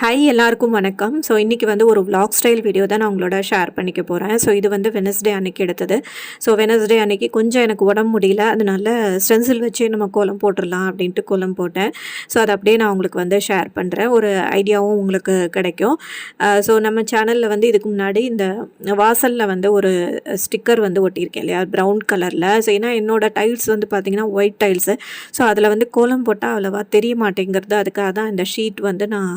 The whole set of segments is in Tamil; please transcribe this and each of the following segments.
ஹாய் எல்லாருக்கும் வணக்கம். ஸோ இன்றைக்கி வந்து ஒரு vlog ஸ்டைல் வீடியோ தான் நான் உங்களோட ஷேர் பண்ணிக்க போகிறேன் ஸோ இது வந்து வெனஸ்டே அன்னைக்கு எடுத்தது. ஸோ வெனஸ்டே அன்னைக்கு கொஞ்சம் எனக்கு உடம்பு முடியல. அதனால ஸ்டென்சில் வச்சு நம்ம கோலம் போட்டுடலாம் அப்படின்ட்டு கோலம் போட்டேன். ஸோ அதை அப்படியே நான் உங்களுக்கு வந்து ஷேர் பண்ணுறேன் ஒரு ஐடியாவும் உங்களுக்கு கிடைக்கும். ஸோ நம்ம சேனலில் வந்து இதுக்கு முன்னாடி இந்த வாசலில் வந்து ஒரு ஸ்டிக்கர் வந்து ஒட்டியிருக்கேன் இல்லையா? ப்ரௌன் கலரில் ஸோ ஏன்னா என்னோடய டைல்ஸ் வந்து பார்த்திங்கன்னா ஒயிட் டைல்ஸு ஸோ அதில் வந்து கோலம் போட்டால் அவ்வளோவா தெரிய மாட்டேங்கிறது. அதுக்காக தான் இந்த ஷீட் வந்து நான்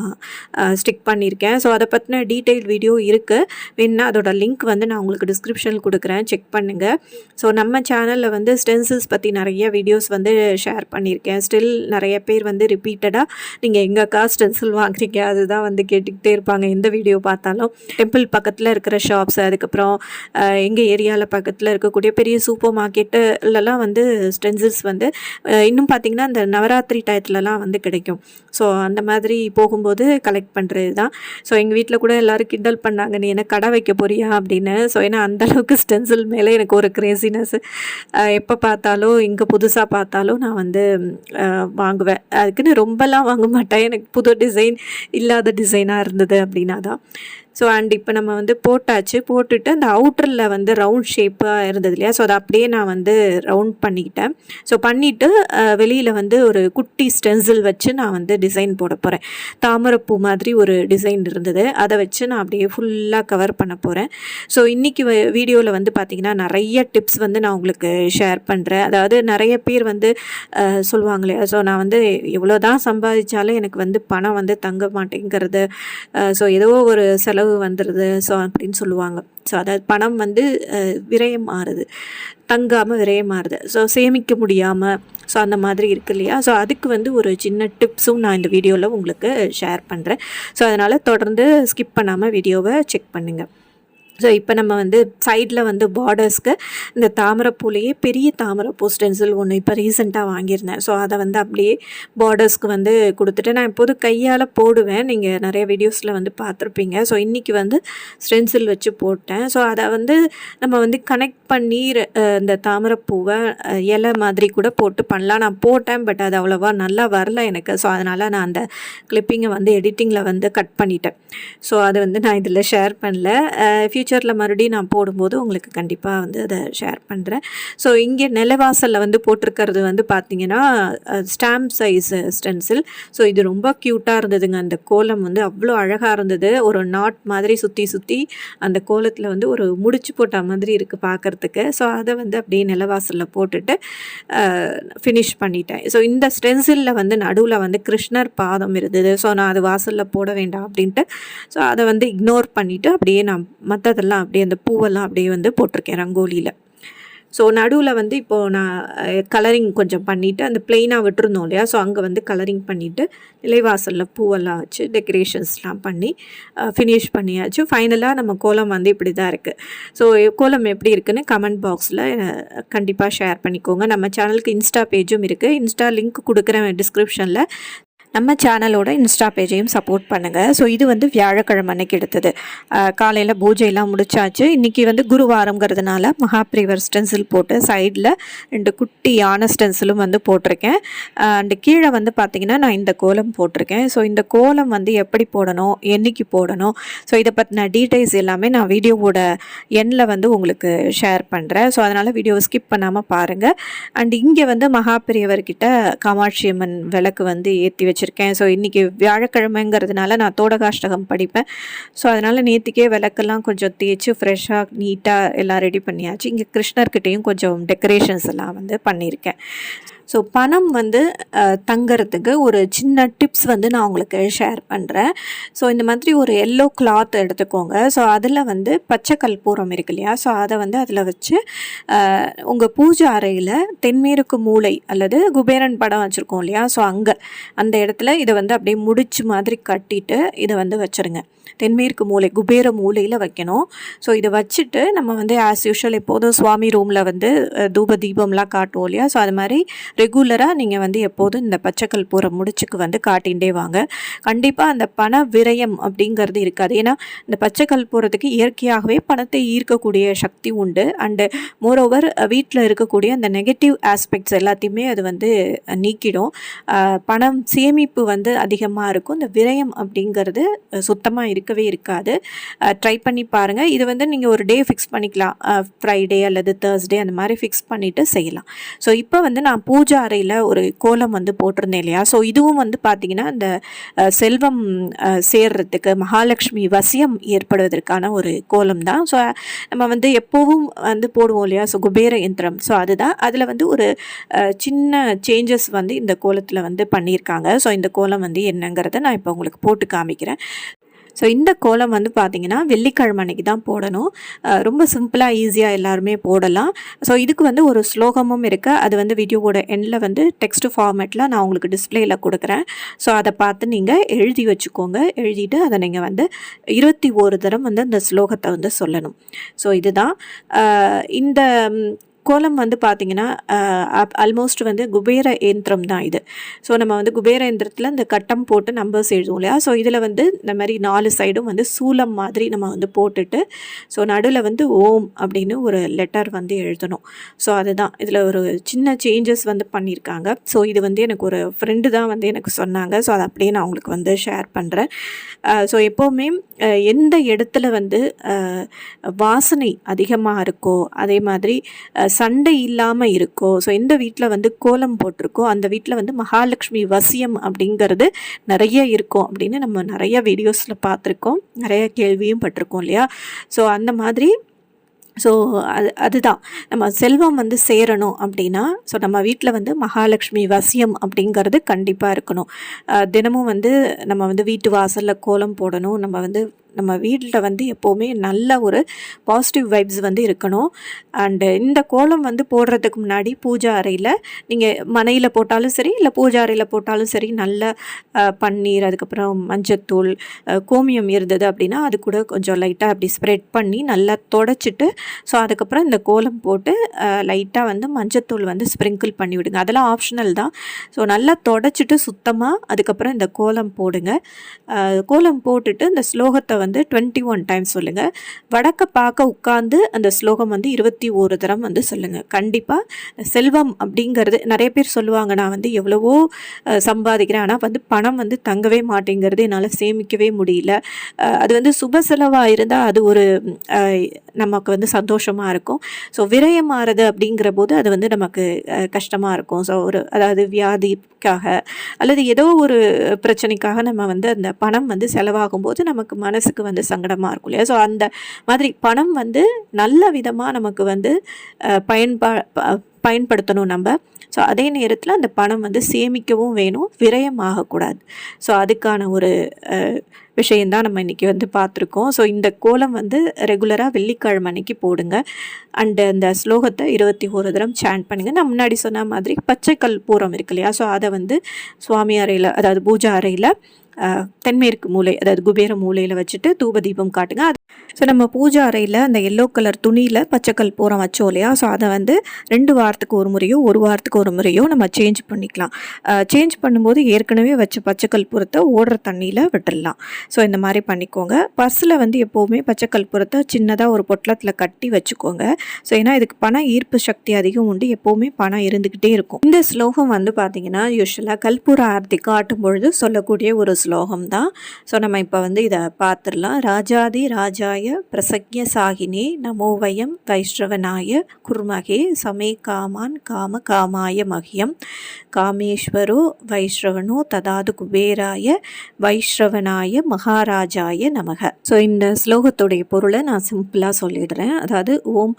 ஸ்டிக் பண்ணியிருக்கேன். ஸோ அதை பற்றின டீட்டெயில் வீடியோ இருக்குது வேணுன்னா அதோட லிங்க் வந்து நான் உங்களுக்கு டிஸ்கிரிப்ஷனில் கொடுக்குறேன். செக் பண்ணுங்கள் ஸோ நம்ம சேனலில் வந்து ஸ்டென்சில்ஸ் பற்றி நிறைய வீடியோஸ் வந்து ஷேர் பண்ணியிருக்கேன். ஸ்டில் நிறைய பேர் வந்து ரிப்பீட்டடாக நீங்கள் எங்கக்கா ஸ்டென்சில் வாங்குறீங்க? அதுதான் வந்து கேட்டுக்கிட்டே இருப்பாங்க. எந்த வீடியோ பார்த்தாலும். டெம்பிள் பக்கத்தில் இருக்கிற ஷாப்ஸ் அதுக்கப்புறம் எங்கள் ஏரியாவில் பக்கத்தில் இருக்கக்கூடிய பெரிய சூப்பர் மார்க்கெட்டுலலாம் வந்து ஸ்டென்சில்ஸ் வந்து இன்னும் பார்த்தீங்கன்னா இந்த நவராத்திரி டயத்துலலாம் வந்து கிடைக்கும். ஸோ அந்த மாதிரி போகும்போது கலெக்ட் பண்ணுறது தான் ஸோ எங்கள் வீட்டில் கூட எல்லோரும் கிண்டல் பண்ணாங்க நீ என்ன கடை வைக்க போறியா? அப்படின்னு. ஸோ ஏன்னா அந்தளவுக்கு ஸ்டென்சில் மேலே எனக்கு ஒரு க்ரேசினஸ் எப்போ பார்த்தாலும் இங்கே புதுசாக பார்த்தாலும் நான் வந்து வாங்குவேன். அதுக்குன்னு ரொம்பலாம் வாங்க மாட்டேன். எனக்கு புது டிசைன் இல்லாத டிசைனாக இருந்தது அப்படின்னா தான் ஸோ அண்ட் இப்போ நம்ம வந்து போட்டாச்சு. போட்டுட்டு அந்த அவுட்டரில் வந்து ரவுண்ட் ஷேப்பாக இருந்தது இல்லையா? ஸோ அதை அப்படியே நான் வந்து ரவுண்ட் பண்ணிக்கிட்டேன். ஸோ பண்ணிவிட்டு வெளியில் வந்து ஒரு குட்டி ஸ்டென்சில் வச்சு நான் வந்து டிசைன் போட போகிறேன் தாமரைப்பூ மாதிரி மாதிரி ஒரு டிசைன் இருந்தது. அதை வச்சு நான் அப்படியே ஃபுல்லாக கவர் பண்ண போகிறேன் ஸோ இன்றைக்கி வீடியோவில் வந்து பார்த்திங்கன்னா நிறைய டிப்ஸ் வந்து நான் உங்களுக்கு ஷேர் பண்ணுறேன் அதாவது நிறைய பேர் வந்து சொல்லுவாங்களே ஸோ நான் வந்து எவ்வளோ தான் சம்பாதிச்சாலும் எனக்கு வந்து பணம் வந்து தங்க மாட்டேங்கிறது. ஸோ ஏதோ ஒரு செலவு வந்துடுது ஸோ அப்படின்னு சொல்லுவாங்க. ஸோ அதாவது பணம் வந்து விரயம் ஆறுது. தங்காமல் விரயம் ஆறுது. ஸோ சேமிக்க முடியாமல் ஸோ அந்த மாதிரி இருக்கு இல்லையா? ஸோ அதுக்கு வந்து ஒரு சின்ன டிப்ஸும் நான் இந்த வீடியோவில் உங்களுக்கு ஷேர் பண்ணுறேன் ஸோ அதனால் தொடர்ந்து ஸ்கிப் பண்ணாமல் வீடியோவை செக் பண்ணுங்கள் ஸோ இப்போ நம்ம வந்து சைடில் வந்து பார்டர்ஸ்க்கு இந்த தாமரைப்பூலேயே பெரிய தாமரைப்பூ ஸ்டென்சில் ஒன்று இப்போ ரீசெண்டாக வாங்கியிருந்தேன். ஸோ அதை வந்து அப்படியே பார்டர்ஸ்க்கு வந்து கொடுத்துட்டு நான் எப்போதும் கையால் போடுவேன். நீங்கள் நிறைய வீடியோஸில் வந்து பார்த்துருப்பீங்க. ஸோ இன்றைக்கி வந்து ஸ்டென்சில் வச்சு போட்டேன். ஸோ அதை வந்து நம்ம வந்து கனெக்ட் பண்ணி இந்த தாமரைப்பூவை இலை மாதிரி கூட போட்டு பண்ணலாம். நான் போட்டேன் பட் அது அவ்வளோவா நல்லா வரல எனக்கு. ஸோ அதனால் நான் அந்த கிளிப்பிங்கை வந்து எடிட்டிங்கில் வந்து கட் பண்ணிட்டேன். ஸோ அதை வந்து நான் இதில் ஷேர் பண்ணல. ஃப்யூச்சரில் மறுபடியும் நான் போடும்போது உங்களுக்கு கண்டிப்பாக வந்து அதை ஷேர் பண்ணுறேன் ஸோ இங்கே நிலவாசலில் வந்து போட்டிருக்கிறது வந்து பார்த்தீங்கன்னா ஸ்டாம்ப் சைஸ் ஸ்டென்சில் ஸோ இது ரொம்ப க்யூட்டாக இருந்ததுங்க. அந்த கோலம் வந்து அவ்வளோ அழகாக இருந்தது. ஒரு நாட் மாதிரி சுற்றி சுற்றி அந்த கோலத்தில் வந்து ஒரு முடிச்சு போட்ட மாதிரி இருக்குது பார்க்குறதுக்கு ஸோ அதை வந்து அப்படியே நிலவாசலில் போட்டுட்டு ஃபினிஷ் பண்ணிட்டேன். ஸோ இந்த ஸ்டென்சிலில் வந்து நடுவில் வந்து கிருஷ்ணர் பாதம் இருந்தது. ஸோ நான் அது வாசலில் போட வேண்டாம் அப்படின்ட்டு ஸோ அதை வந்து இக்னோர் பண்ணிவிட்டு அப்படியே நான் மற்ற மற்றதெல்லாம் அப்படியே அந்த பூவெல்லாம் அப்படியே வந்து போட்டிருக்கேன் ரங்கோலியில். ஸோ நடுவில் வந்து இப்போது நான் கலரிங் கொஞ்சம் பண்ணிவிட்டு அந்த பிளெயினாக விட்டுருந்தோம் இல்லையா? ஸோ அங்கே வந்து கலரிங் பண்ணிவிட்டு நிலைவாசலில் பூவெல்லாம் வச்சு டெக்கரேஷன்ஸ்லாம் பண்ணி ஃபினிஷ் பண்ணியாச்சு. ஃபைனலாக நம்ம கோலம் வந்து இப்படி தான் இருக்குது ஸோ கோலம் எப்படி இருக்குன்னு கமெண்ட் பாக்ஸில் கண்டிப்பாக ஷேர் பண்ணிக்கோங்க. நம்ம சேனலுக்கு இன்ஸ்டா பேஜும் இருக்குது இன்ஸ்டா லிங்க் கொடுக்குறேன் டிஸ்கிரிப்ஷனில் நம்ம சேனலோட இன்ஸ்டா பேஜையும் சப்போர்ட் பண்ணுங்கள் ஸோ இது வந்து வியாழக்கிழமை அன்னைக்கு எடுத்தது. காலையில் பூஜையெல்லாம் முடிச்சாச்சு. இன்றைக்கி வந்து குருவாரங்கிறதுனால மகாபிரிவர் ஸ்டென்சில் போட்டு சைடில் ரெண்டு குட்டியான ஸ்டென்சிலும் வந்து போட்டிருக்கேன். அண்டு கீழே வந்து பார்த்திங்கன்னா நான் இந்த கோலம் போட்டிருக்கேன். ஸோ இந்த கோலம் வந்து எப்படி போடணும் என்னைக்கு போடணும் ஸோ இதை பற்றின டீட்டெயில்ஸ் எல்லாமே நான் வீடியோவோட எண்ணில் வந்து உங்களுக்கு ஷேர் பண்ணுறேன் ஸோ அதனால் வீடியோவை ஸ்கிப் பண்ணாமல் பாருங்கள் அண்ட் இங்கே வந்து மகாபெரியவர்கிட்ட காமாட்சி அம்மன் விளக்கு வந்து ஏற்றி வச்சுருக்கேன். ஸோ இன்றைக்கி வியாழக்கிழமைங்கிறதுனால நான் தோடகாஷ்டகம் படிப்பேன். ஸோ அதனால் நேற்றுக்கே விளக்கெல்லாம் கொஞ்சம் தேய்ச்சி ஃப்ரெஷ்ஷாக நீட்டாக எல்லாம் ரெடி பண்ணியாச்சு. இங்கே கிருஷ்ணர்கிட்டேயும் கொஞ்சம் டெக்கரேஷன்ஸ் எல்லாம் வந்து பண்ணியிருக்கேன். ஸோ பணம் வந்து தங்கிறதுக்கு தங்கறதுக்கு ஒரு சின்ன டிப்ஸ் வந்து நான் உங்களுக்கு ஷேர் பண்ணுறேன் ஸோ இந்த மாதிரி ஒரு எல்லோ கிளாத் எடுத்துக்கோங்க. ஸோ அதில் வந்து பச்சை கற்பூரம் இருக்கு இல்லையா? ஸோ அதை வந்து அதில் வச்சு உங்கள் பூஜை அறையில் தென்மேற்கு மூலை அல்லது குபேரன் படம் வச்சுருக்கோம் இல்லையா? ஸோ அங்கே அந்த இடத்துல இதை வந்து அப்படியே முடிச்சு மாதிரி கட்டிட்டு இதை வந்து வச்சுருங்க. தென்மேற்கு மூலை குபேர மூலையில் வைக்கணும். ஸோ இதை வச்சுட்டு நம்ம வந்து ஆஸ் யூஷுவல் எப்போதும் சுவாமி ரூமில் வந்து தூப தீபம்லாம் காட்டுவோம் இல்லையா? ஸோ அது மாதிரி ரெகுலராக நீங்கள் வந்து எப்போதும் இந்த பச்சைக்கல் பூர முடிச்சுக்கு வந்து காட்டிகிட்டே வாங்க. கண்டிப்பாக அந்த பண விரயம் அப்படிங்கிறது இருக்காது. ஏன்னா இந்த பச்சைக்கல் பூரத்துக்கு இயற்கையாகவே பணத்தை ஈர்க்கக்கூடிய சக்தி உண்டு. அண்டு மோரோவர் வீட்டில் இருக்கக்கூடிய அந்த நெகட்டிவ் ஆஸ்பெக்ட்ஸ் எல்லாத்தையுமே அது வந்து நீக்கிடும். பணம் சேமிப்பு வந்து அதிகமாக இருக்கும். இந்த விரயம் அப்படிங்கிறது சுத்தமாக இருக்கவே இருக்காது. ட்ரை பண்ணி பாருங்கள் இது வந்து நீங்கள் ஒரு டே ஃபிக்ஸ் பண்ணிக்கலாம். ஃப்ரைடே அல்லது தேர்ஸ்டே அந்த மாதிரி ஃபிக்ஸ் பண்ணிவிட்டு செய்யலாம். ஸோ இப்போ வந்து நான் பூ பூஜை அறையில் ஒரு கோலம் வந்து போட்டிருந்தேன் இல்லையா? ஸோ இதுவும் வந்து பார்த்திங்கன்னா இந்த செல்வம் சேர்றதுக்கு மகாலட்சுமி வசியம் ஏற்படுவதற்கான ஒரு கோலம் தான். ஸோ நம்ம வந்து எப்போவும் வந்து போடுவோம் இல்லையா? ஸோ குபேர யந்திரம் ஸோ அதுதான். அதில் வந்து ஒரு சின்ன சேஞ்சஸ் வந்து இந்த கோலத்தில் வந்து பண்ணியிருக்காங்க. ஸோ இந்த கோலம் வந்து என்னங்கிறத நான் இப்போ உங்களுக்கு போட்டு காமிக்கிறேன். ஸோ இந்த கோலம் வந்து பார்த்தீங்கன்னா வெள்ளிக்கிழமை அன்னைக்கு தான் போடணும். ரொம்ப சிம்பிளாக ஈஸியாக எல்லாருமே போடலாம். ஸோ இதுக்கு வந்து ஒரு ஸ்லோகமும் இருக்குது அது வந்து வீடியோவோட எண்டில் வந்து டெக்ஸ்ட் ஃபார்மேட்டில் நான் உங்களுக்கு டிஸ்பிளேயில் கொடுக்குறேன். ஸோ அதை பார்த்து நீங்கள் எழுதி வச்சுக்கோங்க. எழுதிட்டு அதை நீங்கள் வந்து இருபத்தி ஒரு தரம் வந்து அந்த ஸ்லோகத்தை வந்து சொல்லணும். ஸோ இதுதான். இந்த கோலம் வந்து பார்த்தீங்கன்னா ஆல்மோஸ்ட் வந்து குபேர இயந்திரம் தான் இது. ஸோ நம்ம வந்து குபேர இயந்திரத்தில் இந்த கட்டம் போட்டு நம்பர்ஸ் எழுதுவோம் இல்லையா? ஸோ இதில் வந்து இந்த மாதிரி நாலு சைடும் வந்து சூலம் மாதிரி நம்ம வந்து போட்டுட்டு ஸோ நடுவில் வந்து ஓம் அப்படின்னு ஒரு லெட்டர் வந்து எழுதணும். ஸோ அதுதான். இதில் ஒரு சின்ன சேஞ்சஸ் வந்து பண்ணியிருக்காங்க. ஸோ இது வந்து எனக்கு ஒரு ஃப்ரெண்டு தான் வந்து எனக்கு சொன்னாங்க. ஸோ அதை அப்படியே நான் உங்களுக்கு வந்து ஷேர் பண்ணுறேன் ஸோ எப்போவுமே எந்த இடத்துல வந்து வாசனை அதிகமாக இருக்கோ அதே மாதிரி சண்டை இல்லாமல் இருக்கோ ஸோ எந்த வீட்டில் வந்து கோலம் போட்டிருக்கோ அந்த வீட்டில் வந்து மகாலட்சுமி வசியம் அப்படிங்கிறது நிறைய இருக்கும் அப்படின்னு நம்ம நிறைய வீடியோஸில் பார்த்துருக்கோம். நிறைய கேள்வியும் பட்டிருக்கோம் இல்லையா? ஸோ அந்த மாதிரி ஸோ அது அதுதான். நம்ம செல்வம் வந்து சேரணும் அப்படின்னா ஸோ நம்ம வீட்டில் வந்து மகாலட்சுமி வசியம் அப்படிங்கிறது கண்டிப்பாக இருக்கணும். தினமும் வந்து நம்ம வந்து வீட்டு வாசலில் கோலம் போடணும். நம்ம வந்து நம்ம வீட்டில் வந்து எப்போவுமே நல்ல ஒரு பாசிட்டிவ் வைப்ஸ் வந்து இருக்கணும். அண்டு இந்த கோலம் வந்து போடுறதுக்கு முன்னாடி பூஜா அறையில் நீங்கள் மனையில் போட்டாலும் சரி இல்லை பூஜா அறையில் போட்டாலும் சரி நல்ல பன்னீர் அதுக்கப்புறம் மஞ்சத்தூள் கோமியம் இருந்தது அப்படின்னா அது கூட கொஞ்சம் லைட்டாக அப்படி ஸ்ப்ரெட் பண்ணி நல்லா தொடச்சிட்டு ஸோ அதுக்கப்புறம் இந்த கோலம் போட்டு லைட்டாக வந்து மஞ்சத்தூள் வந்து ஸ்ப்ரிங்கிள் பண்ணி விடுங்க. அதெல்லாம் ஆப்ஷனல் தான். ஸோ நல்லா தொடச்சிட்டு சுத்தமாக அதுக்கப்புறம் இந்த கோலம் போடுங்க. கோலம் போட்டுட்டு இந்த ஸ்லோகத்தை வந்து டுவெண்ட்டி ஒன் டைம் சொல்லுங்கள் வடக்க பார்க்க உட்காந்து அந்த ஸ்லோகம் வந்து இருபத்தி ஒரு தரம் வந்து சொல்லுங்கள் கண்டிப்பாக செல்வம் அப்படிங்கிறது நிறைய பேர் சொல்லுவாங்க நான் வந்து எவ்வளவோ சம்பாதிக்கிறேன் ஆனால் வந்து பணம் வந்து தங்கவே மாட்டேங்கிறது என்னால் சேமிக்கவே முடியல. அது வந்து சுப செலவாக இருந்தால் அது ஒரு நமக்கு வந்து சந்தோஷமாக இருக்கும். ஸோ விரயமாறது அப்படிங்கிற போது அது வந்து நமக்கு கஷ்டமாக இருக்கும். ஸோ ஒரு அதாவது வியாதிக்காக அல்லது ஏதோ ஒரு பிரச்சனைக்காக நம்ம வந்து அந்த பணம் வந்து செலவாகும் போது நமக்கு மனசுக்கு வந்து சங்கடமாக இருக்கும் இல்லையா? ஸோ அந்த மாதிரி பணம் வந்து நல்ல விதமாக நமக்கு வந்து பயன்பா ப- பயன்படுத்தணும் நம்ம. ஸோ அதே நேரத்தில் அந்த பணம் வந்து சேமிக்கவும் வேணும் விரயம் ஆகக்கூடாது ஸோ அதுக்கான ஒரு விஷயந்தான் நம்ம இன்றைக்கி வந்து பார்த்துருக்கோம். ஸோ இந்த கோலம் வந்து ரெகுலராக வெள்ளிக்கிழமை அன்னைக்கு போடுங்க. அண்டு அந்த ஸ்லோகத்தை இருபத்தி ஒரு தரம் சேண்ட் பண்ணுங்கள் நான் முன்னாடி சொன்ன மாதிரி பச்சைக்கல் பூரம் இருக்கு இல்லையா? ஸோ அதை வந்து சுவாமி அறையில் அதாவது பூஜா அறையில் தென்மேற்கு மூலை அதாவது குபேர மூலையில் வச்சுட்டு தூப தீபம் காட்டுங்க. அது ஸோ நம்ம பூஜா அறையில் அந்த எல்லோ கலர் துணியில் பச்சைக்கல் பூரம் வச்சோம் இல்லையா? ஸோ அதை வந்து ரெண்டு வாரத்துக்கு ஒரு முறையோ ஒரு வாரத்துக்கு ஒரு முறையோ நம்ம சேஞ்ச் பண்ணிக்கலாம். சேஞ்ச் பண்ணும்போது ஏற்கனவே வச்ச பச்சைக்கல் பூரத்தை ஓடுற தண்ணியில் விட்டுடலாம் ஸோ இந்த மாதிரி பண்ணிக்கோங்க. பர்ஸில் வந்து எப்போவுமே பச்சைக்கல் பூரத்தை சின்னதாக ஒரு பொட்டலத்தில் கட்டி வச்சுக்கோங்க. ஸோ ஏன்னா இதுக்கு பண ஈர்ப்பு சக்தி அதிகம் உண்டு. எப்போவுமே பணம் இருந்துக்கிட்டே இருக்கும். இந்த ஸ்லோகம் வந்து பார்த்தீங்கன்னா யூஸ்வலாக கல்பூர ஆர்த்தி காட்டும் பொழுது சொல்லக்கூடிய ஒரு ஸ்லோகம் தான். ஸோ நம்ம இப்போ வந்து இதை பார்த்துடலாம் ராஜாதி ராஜாய பிரசக்ய சாகினே நமோவயம் வைஷ்ணவனாய குர்மகே சமே காமான் காம காமாய மகியம். காமேஸ்வரோ வைஷ்ணவனோ ததாது குபேராய வைஷ்ணவனாய மகாராஜாய நமக. ஸோ இந்த ஸ்லோகத்துடைய பொருளை நான் சிம்பிளாக சொல்லிடுறேன். அதாவது ஓம்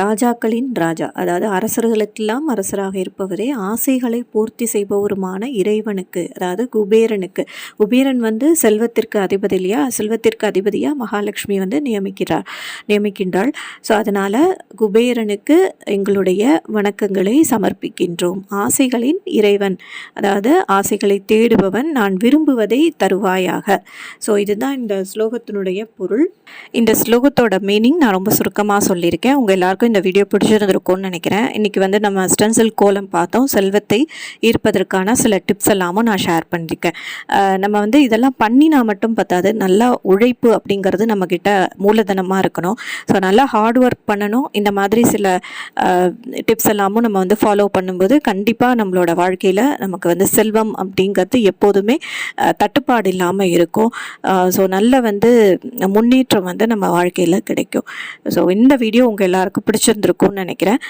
ராஜாக்களின் ராஜா அதாவது அரசர்களுக்கெல்லாம் அரசராக இருப்பவரே ஆசைகளை பூர்த்தி செய்பவருமான இறைவனுக்கு அதாவது குபேரனுக்கு. குபேரன் வந்து செல்வத்திற்கு அதிபதி இல்லையா? செல்வத்திற்கு அதிபதியாக மகாலட்சுமி வந்து நியமிக்கிறார் நியமிக்கின்றாள். ஸோ அதனால் குபேரனுக்கு எங்களுடைய வணக்கங்களை சமர்ப்பிக்கின்றோம். ஆசைகளின் இறைவன் அதாவது ஆசைகளை தேடுபவன் நான் விரும்புவதை தருவாயாக. ஸோ இதுதான் இந்த ஸ்லோகத்தினுடைய பொருள். இந்த ஸ்லோகத்தோட மீனிங் நான் ரொம்ப சுருக்கமாக சொல்லியிருக்கேன். உங்கள் எல்லாருக்கும் இந்த வீடியோ பிடிச்சிருந்துருக்கும்னு நினைக்கிறேன். இன்றைக்கி வந்து நம்ம ஸ்டென்சில் கோலம் பார்த்தோம். செல்வத்தை ஈர்ப்பதற்கான சில டிப்ஸ் எல்லாமும் நான் ஷேர் பண்ணியிருக்கேன் நம்ம வந்து இதெல்லாம் பண்ணினா மட்டும் பத்தாது. நல்லா உழைப்பு அப்படிங்கிறது நம்மக்கிட்ட மூலதனமாக இருக்கணும். ஸோ நல்லா ஹார்ட் ஒர்க் பண்ணணும். இந்த மாதிரி சில டிப்ஸ் எல்லாமும் நம்ம வந்து ஃபாலோ பண்ணும்போது கண்டிப்பாக நம்மளோட வாழ்க்கையில் நமக்கு வந்து செல்வம் அப்படிங்கிறது எப்போதுமே தட்டுப்பாடு இல்லாமல் இருக்கும். ஸோ நல்ல வந்து முன்னேற்றம் வந்து நம்ம வாழ்க்கையில் கிடைக்கும். ஸோ இந்த வீடியோ உங்கள் எல்லாருக்கும் பிடிச்சிருந்துருக்கும்னு நினைக்கிறேன்.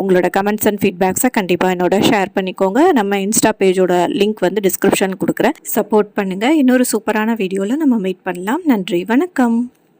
உங்களோட கமெண்ட்ஸ் அண்ட் ஃபீட்பேக்ஸை கண்டிப்பாக என்னோட ஷேர் பண்ணிக்கோங்க. நம்ம இன்ஸ்டா பேஜோட லிங்க் வந்து டிஸ்கிரிப்ஷன் கொடுக்குறேன். சப்போர்ட் பண்ணுங்கள் இன்னொரு சூப்பரான வீடியோவில் நம்ம மீட் பண்ணலாம். நன்றி. வணக்கம்.